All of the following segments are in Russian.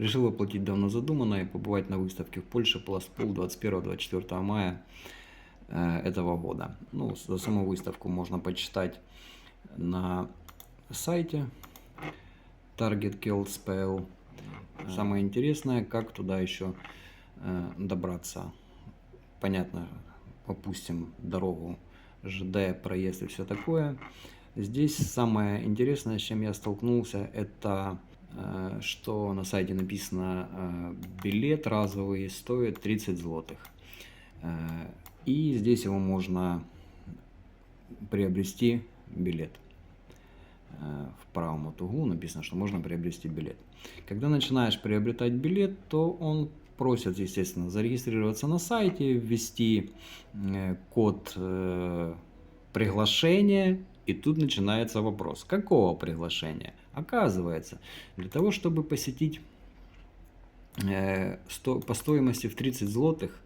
Решил воплотить давно задуманное и побывать на выставке в Польше Пластпул 21-24 мая э, этого года. Ну, за саму выставку можно почитать на сайте Target Kills PL. Самое интересное, как туда еще э, добраться. Понятно, опустим дорогу ЖД, проезд и все такое. Здесь самое интересное, с чем я столкнулся, это что на сайте написано э, билет разовый стоит 30 злотых. Э, И здесь его можно приобрести билет. Э, В правом углу написано, что можно приобрести билет. Когда начинаешь приобретать билет, то он просит, естественно, зарегистрироваться на сайте, ввести э, код э, приглашения, и тут начинается вопрос, какого приглашения? Оказывается, для того, чтобы посетить э, сто- по стоимости в 30 злотых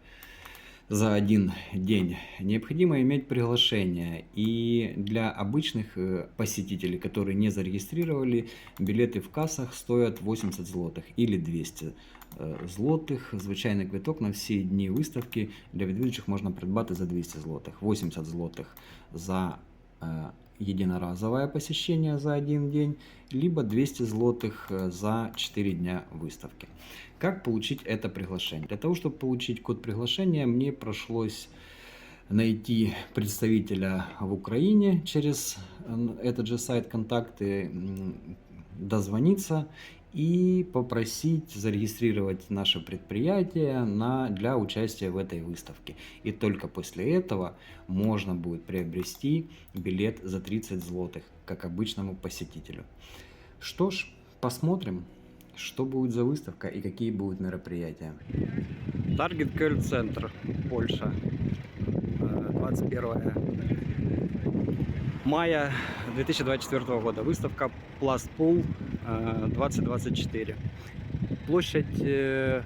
за один день, необходимо иметь приглашение. И для обычных э, посетителей, которые не зарегистрировали, билеты в кассах стоят 80 злотых или 200 е, злотих. Звичайний квиток на всі дні виставки для відвідувачів можна придбати за 200 злотих, 80 злотих за э, единоразовое посещение за один день, либо 200 злотых э, за 4 дня выставки. Как получить это приглашение? Для того, чтобы получить код приглашения, мне пришлось найти представителя в Украине через м, этот же сайт контакты, дозвониться и попросить зарегистрировать наше предприятие на, для участия в этой выставке. И только после этого можно будет приобрести билет за 30 злотых, как обычному посетителю. Что ж, посмотрим, что будет за выставка и какие будут мероприятия. Таргет Кöln Центр, Польша. Э, 21 мая 2024 года. Выставка Plast Pool э, 2024. Площадь э,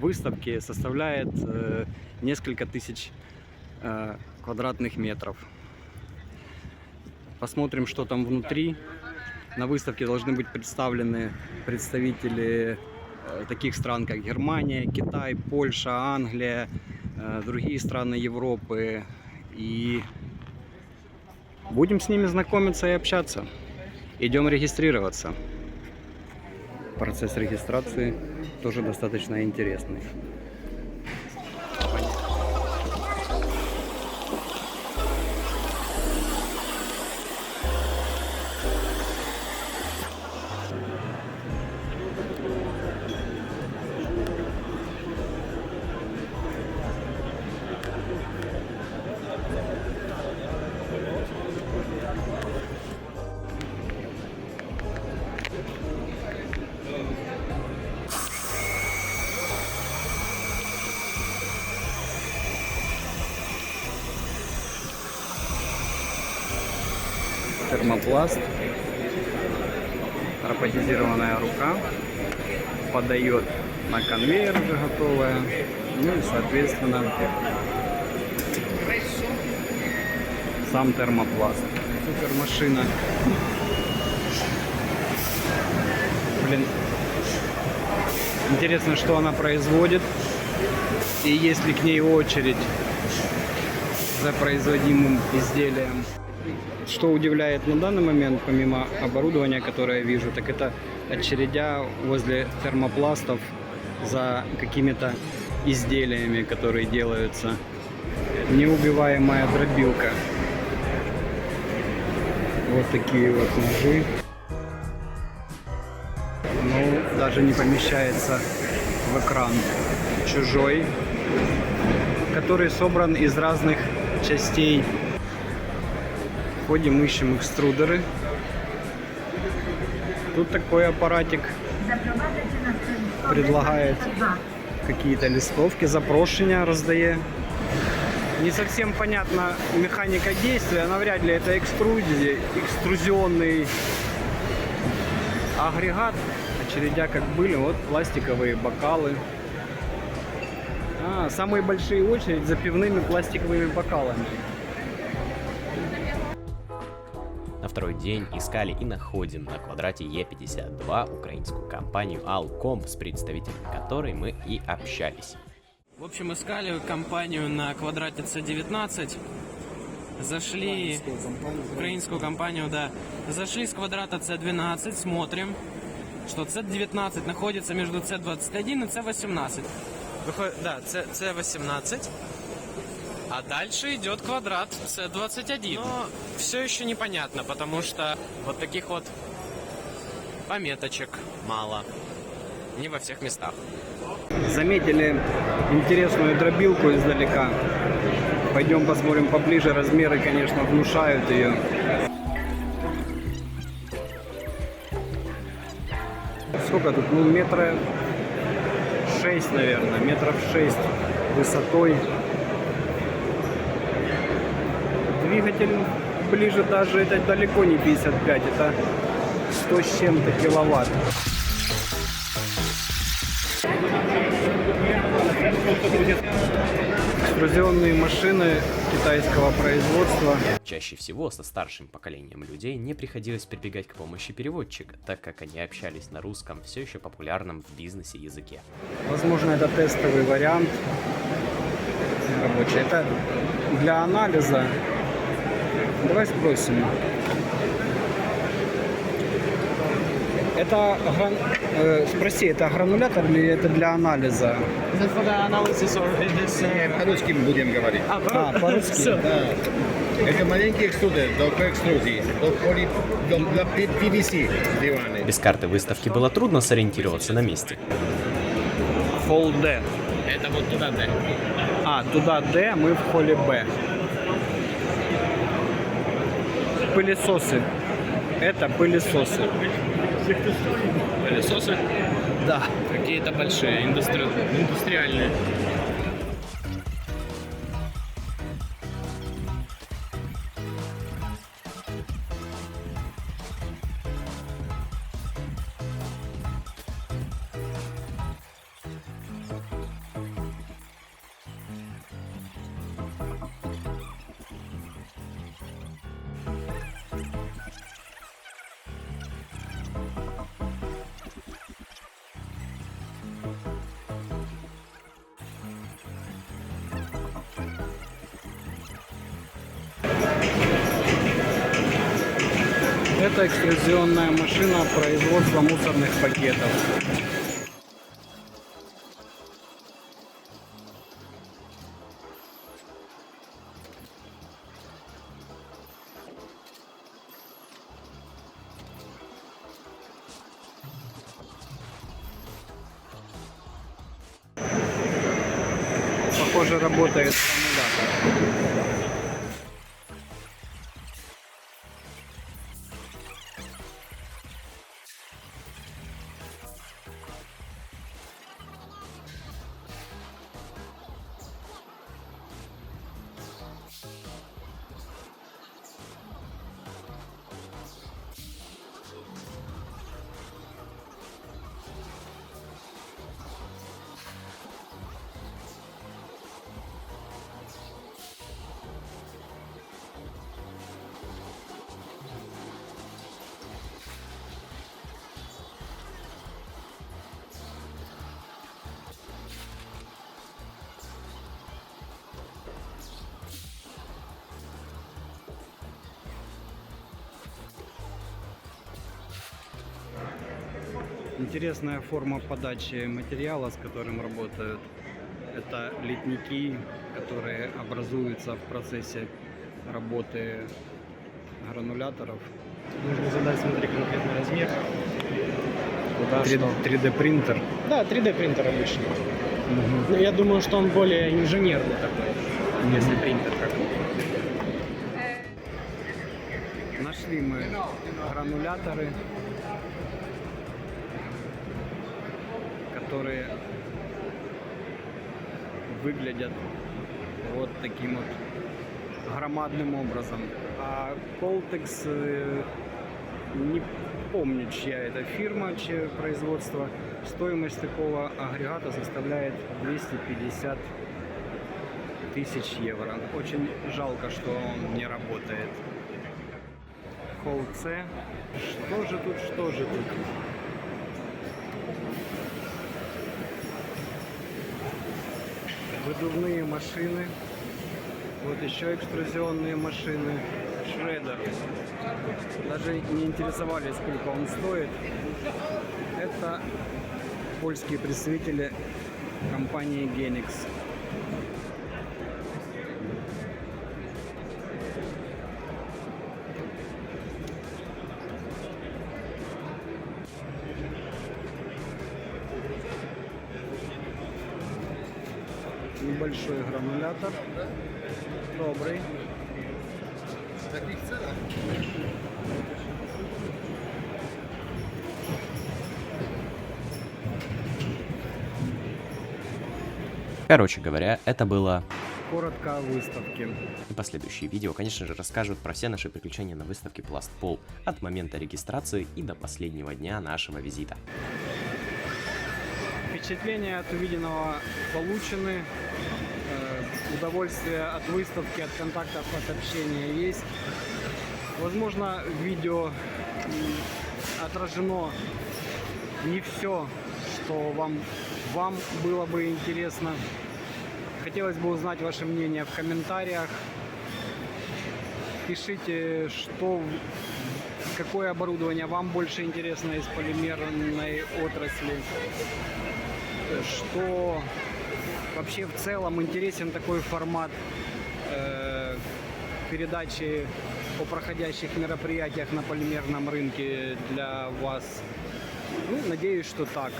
выставки составляет э, несколько тысяч квадратных метров. Посмотрим, что там внутри. На выставке должны быть представлены представители таких стран, как Германия, Китай, Польша, Англия, другие страны Европы. И будем с ними знакомиться и общаться. Идем регистрироваться. Процесс регистрации тоже достаточно интересный. Термопласт, роботизированная рука, подает на конвейер уже готовая, ну и соответственно сам термопласт. Супер машина. Блин, интересно, что она производит и есть ли к ней очередь за производимым изделием. Что удивляет на данный момент, помимо оборудования, которое я вижу, так это очередя возле термопластов за какими-то изделиями, которые делаются. Неубиваемая дробилка. Вот такие вот ножи. Ну, даже не помещается в экран. Чужой, который собран из разных частей Ходим, ищем экструдеры. Тут такой аппаратик предлагает какие-то листовки, запрошення роздає. Не совсем понятна механика действия, навряд ли это экструзи- экструзионный агрегат. Очередя как были, вот пластиковые бокалы. А, самые большие очередь за пивными пластиковыми бокалами. Второй день искали и находим на квадрате Е52 украинскую компанию Alcom, с представителями которой мы и общались. В общем, искали компанию на квадрате C19. Зашли... Украинскую компанию, да. Зашли с квадрата C12, смотрим, что C19 находится между C21 и C18. Выходит, да, C, C18. А дальше идет квадрат C21. Но все еще непонятно, потому что вот таких вот пометочек мало. Не во всех местах. Заметили интересную дробилку издалека. Пойдем посмотрим поближе. Размеры, конечно, внушают ее. Сколько тут? Ну, метра шесть, наверное. Метров шесть высотой. Двигатель ближе даже, это далеко не 55, это 100 с чем-то киловатт. Экструзионные машины китайского производства. Чаще всего со старшим поколением людей не приходилось прибегать к помощи переводчика, так как они общались на русском, все еще популярном в бизнесе языке. Возможно, это тестовый вариант рабочий. Это для анализа. Давай спросим. Это гран... э, спроси, это гранулятор или это для анализа? По-русски будем говорить. А, по-русски. Да. Это маленький экструдер до экструзии, до, поли, до, для PVC диваны. Без карты выставки было трудно сориентироваться на месте. Холл D. Это вот туда, да. А, туда D, мы в холле Б. Пылесосы. Это пылесосы. Пылесосы Да. какие-то большие, индустри... индустриальные. Это экструзионная машина производства мусорных пакетов. Похоже, работает гранулятор. Интересная форма подачи материала, с которым работают. Это литники, которые образуются в процессе работы грануляторов. Нужно задать, смотри, конкретный размер. Куда 3, что. 3D принтер. Да, 3D принтер обычный. Но я думаю, что он более инженерный такой, если принтер какой. Нашли мы грануляторы, которые выглядят вот таким вот громадным образом. А Coltex, э, не помню, чья это фирма, чье производство, стоимость такого агрегата составляет 250 тысяч евро. Очень жалко, что он не работает. Пол С. Что же тут, что же тут? Выдувные машины. Вот еще экструзионные машины. Шредер. Даже не интересовались, сколько он стоит. Это польские представители компании Genix. Небольшой гранулятор. Добрый. Короче говоря, это было Коротко о выставке. И последующие видео, конечно же, расскажут про все наши приключения на выставке Пластпол от момента регистрации и до последнего дня нашего визита. Впечатления от увиденного получены. Э, Удовольствие от выставки, от контактов, от общения есть. Возможно, в видео отражено не все, что вам, вам было бы интересно. Хотелось бы узнать ваше мнение в комментариях. Пишите, что, какое оборудование вам больше интересно из полимерной отрасли что вообще в целом интересен такой формат э, передачи о проходящих мероприятиях на полимерном рынке для вас. Ну, надеюсь, что так.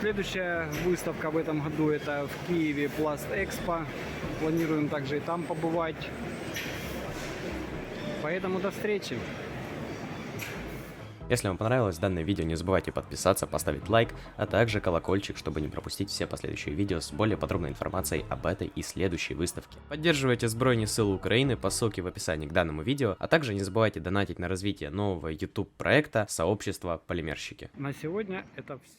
Следующая выставка в этом году это в Киеве Пласт Экспо. Планируем также и там побывать. Поэтому до встречи. Если вам понравилось данное видео, не забывайте подписаться, поставить лайк, а также колокольчик, чтобы не пропустить все последующие видео с более подробной информацией об этой и следующей выставке. Поддерживайте Збройные силы Украины по ссылке в описании к данному видео, а также не забывайте донатить на развитие нового YouTube проекта сообщества Полимерщики. На сегодня это все.